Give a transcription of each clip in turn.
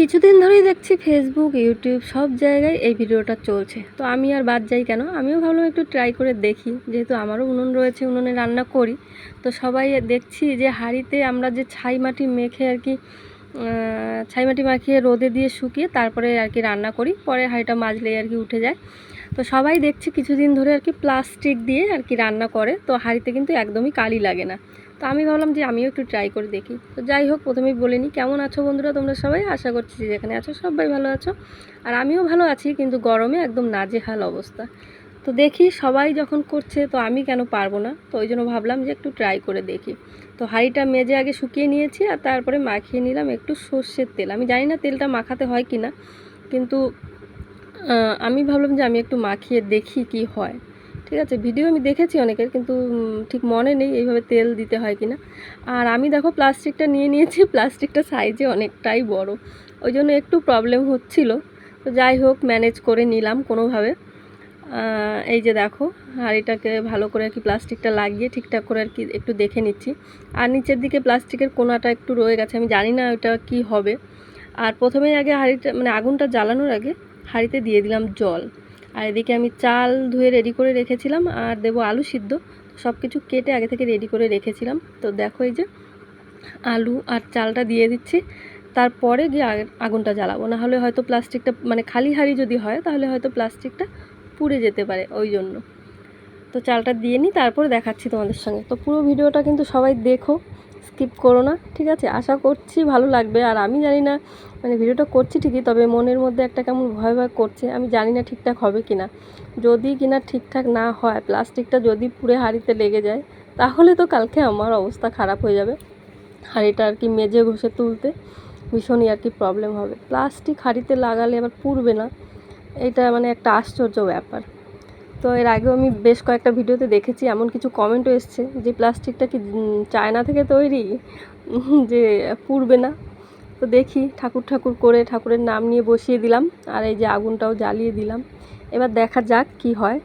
কিছুদিন ধরেই দেখছি ফেসবুক ইউটিউব সব জায়গায় এই ভিডিওটা চলছে। তো আমি আর বাদ যাই কেন? আমিও ভাবলাম একটু ট্রাই করে দেখি। যেহেতু আমারও উনুন রয়েছে, উনুনে রান্না করি। তো সবাই দেখছি যে হাঁড়িতে আমরা যে ছাই মাটি মেখে আর কি ছাই মাটি মাখিয়ে রোদে দিয়ে শুকিয়ে তারপরে আর কি রান্না করি। পরে হাঁড়িটা মাজলেই আর কি উঠে যায়। তো সবাই দেখছি কিছুদিন ধরে আর কি প্লাস্টিক দিয়ে আর কি রান্না করে। তো হাঁড়িতে কিন্তু একদমই কালি লাগে না। তো আমি ভাবলাম যে আমিও একটু ট্রাই করে দেখি। তো যাই হোক, প্রথমেই বলে নিই, কেমন আছো বন্ধুরা? তোমরা সবাই? আশা করছি যে যেখানে আছো সবাই ভালো আছো। আর আমিও ভালো আছি, কিন্তু গরমে একদম নাজেহাল অবস্থা। তো দেখি সবাই যখন করছে, তো আমি কেন পারব না? তো ওই জন্য ভাবলাম যে একটু ট্রাই করে দেখি। তো হাঁড়িটা মেজে আগে শুকিয়ে নিয়েছি আর তারপরে মাখিয়ে নিলাম একটু সর্ষের তেল। আমি জানি না তেলটা মাখাতে হয় কি না কিন্তু আমি ভাবলাম যে আমি একটু মাখিয়ে দেখি কি হয়। ঠিক আছে ভিডিও আমি দেখেছি অনেকের কিন্তু ঠিক মনে নেই এইভাবে তেল দিতে হয় কি না আর আমি দেখো প্লাস্টিকটা নিয়ে নিয়েছি, প্লাস্টিকটা সাইজে অনেকটাই বড়। ওই জন্য একটু প্রবলেম হচ্ছিল। তো যাই হোক ম্যানেজ করে নিলাম কোনোভাবে। এই যে দেখো হাঁড়িটাকে ভালো করে আর কি প্লাস্টিকটা লাগিয়ে ঠিকঠাক করে আর কি একটু দেখে নিচ্ছি। আর নিচের দিকে প্লাস্টিকের কোনাটা একটু রয়ে গেছে, আমি জানি না ওটা কি হবে। আর প্রথমেই আগে হাঁড়িটা মানে আগুনটা জ্বালানোর আগে হাঁড়িতে দিয়ে দিলাম জল। আর এদিকে আমি চাল ধুয়ে রেডি করে রেখেছিলাম আর দেবো আলু সিদ্ধ। সব কিছু কেটে আগে থেকে রেডি করে রেখেছিলাম। তো দেখো এই যে আলু আর চালটা দিয়ে দিচ্ছি। তারপরে গিয়ে আগুনটা জ্বালাবো। না হলে হয়তো প্লাস্টিকটা মানে খালি হাঁড়ি যদি হয়, তাহলে হয়তো প্লাস্টিকটা পুড়ে যেতে পারে ওই জন্য। তো চালটা দিয়ে নিই, তারপরে দেখাচ্ছি তোমাদের সঙ্গে। তো পুরো ভিডিওটা কিন্তু সবাই দেখো। স্কিপ করো না, ঠিক আছে? আশা করছি ভালো লাগবে। আর আমি জানি না মানে ভিডিওটা করছি ঠিকই, তবে মনের মধ্যে একটা কেমন ভয় ভয় করছে, আমি জানি না ঠিকঠাক হবে কি না যদি কিনা ঠিকঠাক না হয়, প্লাস্টিকটা যদি পুড়ে হাঁড়িতে লেগে যায়, তাহলে তো কালকে আমার অবস্থা খারাপ হয়ে যাবে। হাঁড়িটা আর কি মেজে ঘষে তুলতে ভীষণই আর কি প্রবলেম হবে। প্লাস্টিক হাঁড়িতে লাগালে আবার পুড়বে না, এটা মানে একটা আশ্চর্য ব্যাপার। তো এর আগেও আমি বেশ কয়েকটা ভিডিওতে দেখেছি, এমন কিছু কমেন্টও এসছে যে প্লাস্টিকটা কি চায়না থেকে তৈরি? যে পুড়বে না। তো দেখি, ঠাকুর ঠাকুর করে ঠাকুরের নাম নিয়ে বসিয়ে দিলাম, আর এই যে আগুনটাও জ্বালিয়ে দিলাম। এবার দেখা যাক কি হয়।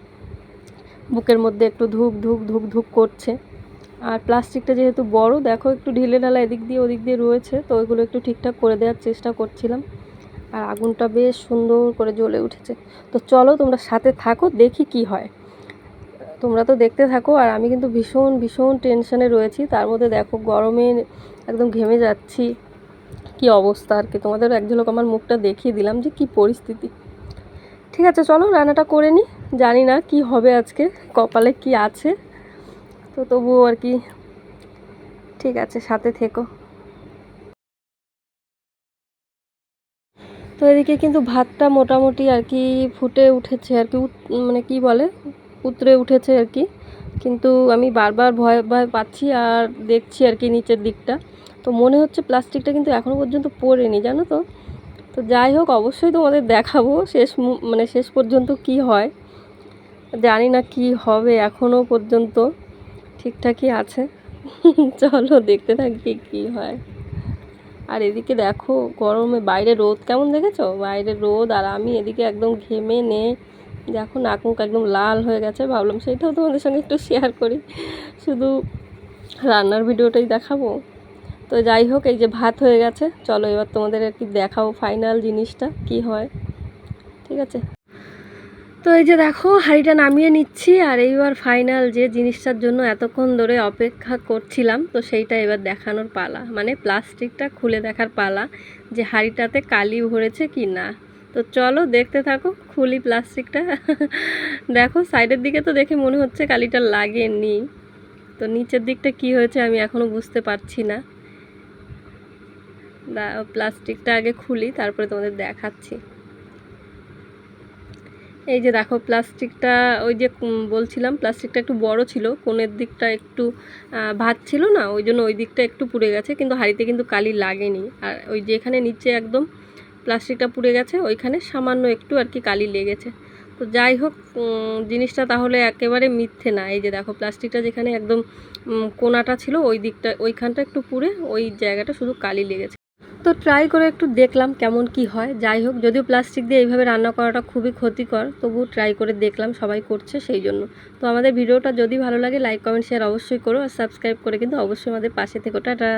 বুকের মধ্যে একটু ধুক ধুক ধুক ধুক করছে। আর প্লাস্টিকটা যেহেতু বড়, দেখো একটু ঢিলে ঢালা এদিক দিয়ে, ওদিক দিয়ে রয়েছে, তো ওইগুলো একটু ঠিকঠাক করে দেওয়ার চেষ্টা করছিলাম। আর আগুনটা বেশ সুন্দর করে জ্বলে উঠেছে। তো চলো তোমরা সাথে থাকো, দেখি কি হয়। তোমরা তো দেখতে থাকো, আর আমি কিন্তু ভীষণ ভীষণ টেনশনে রয়েছি। তার মধ্যে দেখো, গরমে একদম ঘেমে যাচ্ছি। কি অবস্থা আর কি? তোমাদের ঝলক আমার মুখটা দেখিয়ে দিলাম যে কি পরিস্থিতি। ঠিক আছে, চলো রান্নাটা করে নিই জানি না কি হবে আজকে, কপালে কি আছে। তো তবুও আর কি। ঠিক আছে, সাথে থেকো। তো এদিকে কিন্তু ভাতটা মোটামুটি আর কি ফুটে উঠেছে আর কি মানে কি বলে, উতরে উঠেছে আর কি। কিন্তু আমি বারবার ভয় ভয় পাচ্ছি আর দেখছি আর কি নিচের দিকটা। তো মনে হচ্ছে প্লাস্টিকটা কিন্তু এখনও পর্যন্ত পড়েনি, জানো তো? তো যাই হোক, অবশ্যই তোমাদের দেখাবো শেষ মানে শেষ পর্যন্ত কি হয়। জানি না কি হবে এখনও পর্যন্ত, ঠিকঠাকই আছে। চলো দেখতে থাকি কি হয়। আর এদিকে দেখো, গরমে বাইরে রোদ কেমন দেখেছ? বাইরে রোদ আর আমি এদিকে একদম ঘেমে নে, দেখো নাক মুখ একদম লাল হয়ে গেছে, ভাবলাম সেটাও তোমাদের সঙ্গে একটু শেয়ার করি। শুধু রান্নার ভিডিওটাই দেখাবো। তো যাই হোক, এই যে ভাত হয়ে গেছে, চলো এবার তোমাদের আর কি দেখাও ফাইনাল জিনিসটা, কি হয়। ঠিক আছে? তো এই যে দেখো, হাঁড়িটা নামিয়ে নিচ্ছি আর এইবার ফাইনাল যে জিনিসটার জন্য এতক্ষণ ধরে অপেক্ষা করছিলাম, তো সেইটা এবার দেখানোর পালা। মানে প্লাস্টিকটা খুলে দেখার পালা যে হাঁড়িটাতে কালি ভরেছে কি না। তো চলো দেখতে থাকো, খুলি প্লাস্টিকটা দেখো সাইডের দিকে তো দেখে মনে হচ্ছে কালিটা লাগেনি। তো নিচের দিকটা কি হয়েছে আমি এখনও বুঝতে পারছি না। প্লাস্টিকটা আগে খুলি, তারপরে তোমাদের দেখাচ্ছি। এই যে দেখো, প্লাস্টিকটা, ওই যে বলছিলাম, প্লাস্টিকটা একটু বড় ছিল, কোণের দিকটা একটু ভাত ছিল না, ওই জন্য ওই দিকটা একটু পুড়ে গেছে, কিন্তু হাঁড়িতে কিন্তু কালি লাগেনি। আর ওই যেখানে নিচে একদম প্লাস্টিকটা পুড়ে গেছে, ওইখানে সামান্য একটু আর কি কালি লেগেছে। তো যাই হোক জিনিসটা তাহলে একেবারে মিথ্যে না। এই যে দেখো, প্লাস্টিকটা যেখানে একদম কোনাটা ছিল, ওই দিকটা, ওইখানটা একটু পুড়ে, ওই জায়গাটা শুধু কালি লেগেছে। তো ট্রাই করে একটু দেখলাম কেমন কি হয়। যাই হোক, যদিও প্লাস্টিক দিয়ে এইভাবে রান্না করাটা খুবই ক্ষতিকর তবু ট্রাই করে দেখলাম সবাই করছে সেই জন্য। তো আমাদের ভিডিওটা যদি ভালো লাগে লাইক কমেন্ট শেয়ার অবশ্যই করো। আর সাবস্ক্রাইব করে কিন্তু অবশ্যই আমাদের পাশে থেকো। টাটা!